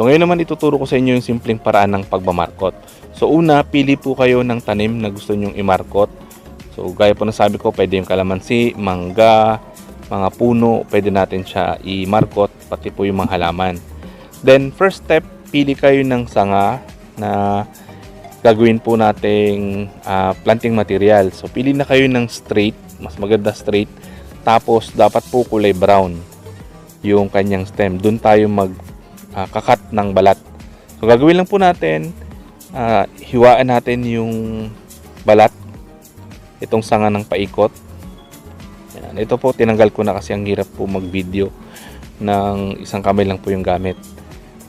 So ngayon naman ituturo ko sa inyo yung simpleng paraan ng pagmamarkot. So una, pili po kayo ng tanim na gusto nyong imarkot. So gaya po na sabi ko, pwede yung kalamansi, mangga, mga puno, pwede natin siya i-markot, pati po yung mga halaman. Then first step, pili kayo ng sanga na gagawin po nating ah, planting material. So pili na kayo ng straight, mas maganda straight. Tapos dapat po kulay brown yung kanyang stem. Doon tayo mag ah, kakat ng balat. So gagawin lang po natin, ah, hiwaan natin yung balat, itong sanga ng paikot. Yan. Ito po, tinanggal ko na kasi ang hirap po mag-video ng isang kamay lang po yung gamit.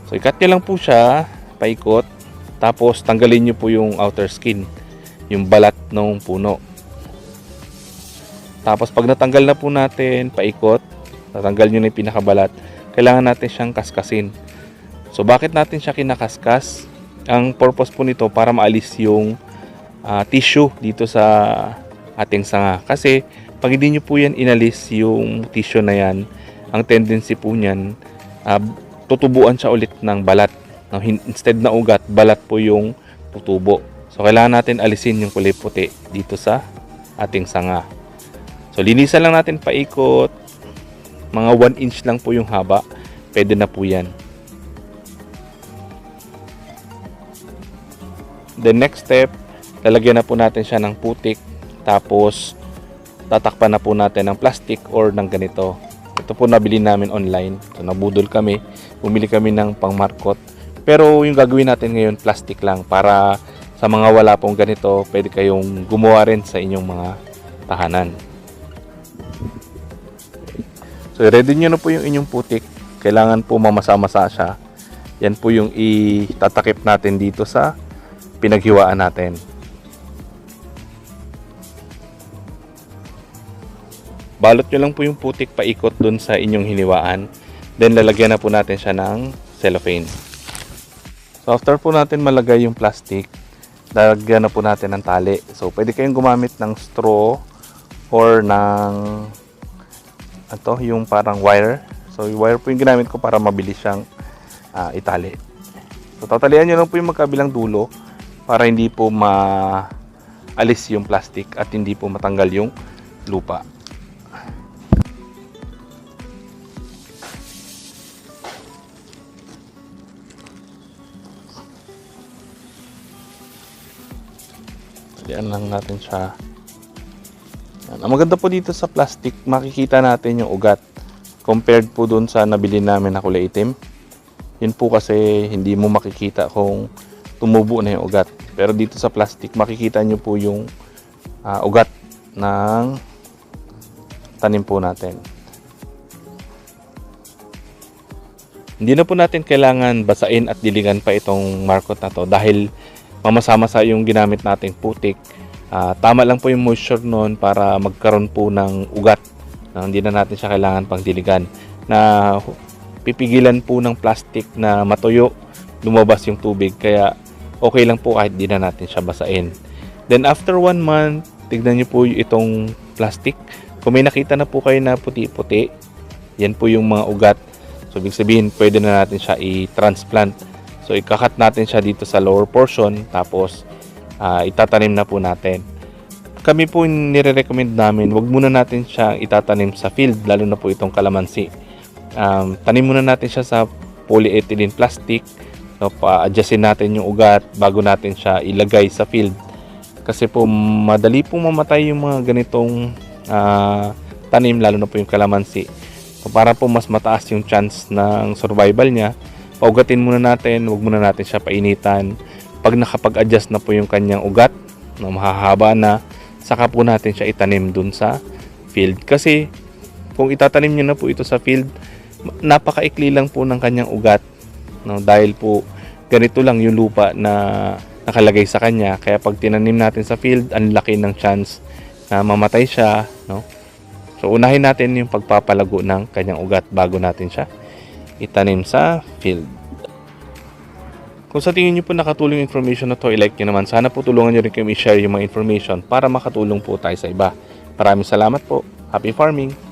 So ikat nyo lang po siya, paikot, tapos tanggalin nyo po yung outer skin, yung balat ng puno. Tapos pag natanggal na po natin, paikot, natanggal nyo na yung pinakabalat, kailangan natin siyang kaskasin. So bakit natin siya kinakaskas? Ang purpose po nito para maalis yung ah, tissue dito sa ating sanga. Kasi pag hindi nyo po yan inalis yung tissue na yan, ang tendency po niyan, ah, tutubuan siya ulit ng balat. Instead na ugat, balat po yung tutubo. So kailangan natin alisin yung kulay puti dito sa ating sanga. So linisan lang natin paikot. Mga 1 inch lang po yung haba. Pwede na po yan. The next step, lalagyan na po natin siya ng putik. Tapos tatakpan na po natin ng plastic or ng ganito. Ito po nabili namin online. So nabudol kami. Bumili kami ng pangmarkot. Pero yung gagawin natin ngayon, plastic lang. Para sa mga wala pong ganito, pwede kayong gumawa rin sa inyong mga tahanan. So ready nyo na po yung inyong putik. Kailangan po mamasa-masa siya. Yan po yung itatakip natin dito sa pinaghiwaan natin. Balot nyo lang po yung putik paikot dun sa inyong hiniwaan. Then lalagyan na po natin siya ng cellophane. So after po natin malagay yung plastic, lalagyan na po natin ng tali. So pwede kayong gumamit ng straw or ng ito, yung parang wire. So yung wire po yung ginamit ko para mabilis siyang ah, itali. So tatalian nyo lang po yung magkabilang dulo para hindi po maalis yung plastic at hindi po matanggal yung lupa. Talian lang natin siya. Yan. Ang maganda po dito sa plastic, makikita natin yung ugat. Compared po dun sa nabili namin na kulay itim. Yun po kasi hindi mo makikita kung tumubo na yung ugat. Pero dito sa plastic, makikita nyo po yung ah, ugat ng tanim po natin. Hindi na po natin kailangan basain at dilingan pa itong markot na to dahil mamasa-masa yung ginamit nating putik. Ah, tama lang po yung moisture noon para magkaroon po ng ugat na hindi na natin siya kailangan pang diligan na pipigilan po ng plastic na matuyo lumabas yung tubig. Kaya okay lang po kahit di na natin siya basain. Then after one month tignan nyo po itong plastic. Kung may nakita na po kayo na puti-puti yan po yung mga ugat. So ibig sabihin pwede na natin siya i-transplant. So ikakat natin siya dito sa lower portion tapos ah, itatanim na po natin kami po nire-recommend namin, wag muna natin siya itatanim sa field, lalo na po itong kalamansi. Um, tanim muna natin siya sa polyethylene plastic. So, pa-adjustin natin yung ugat bago natin siya ilagay sa field. Kasi po, madali pong mamatay yung mga ganitong ah, tanim, lalo na po yung kalamansi. So, para po mas mataas yung chance ng survival niya, paugatin muna natin, wag muna natin siya painitan. Pag nakapag-adjust na po yung kanyang ugat, na mahahaba na, saka po natin siya itanim dun sa field. Kasi kung itatanim nyo na po ito sa field, napakaikli lang po ng kanyang ugat. No? Dahil po ganito lang yung lupa na nakalagay sa kanya. Kaya pag tinanim natin sa field, ang laki ng chance na mamatay siya. No? So unahin natin yung pagpapalago ng kanyang ugat bago natin siya itanim sa field. Kung sa tingin nyo po nakatulong information na to, i-like nyo naman. Sana po tulungan nyo rin kayo i-share yung mga information para makatulong po tayo sa iba. Maraming salamat po. Happy farming!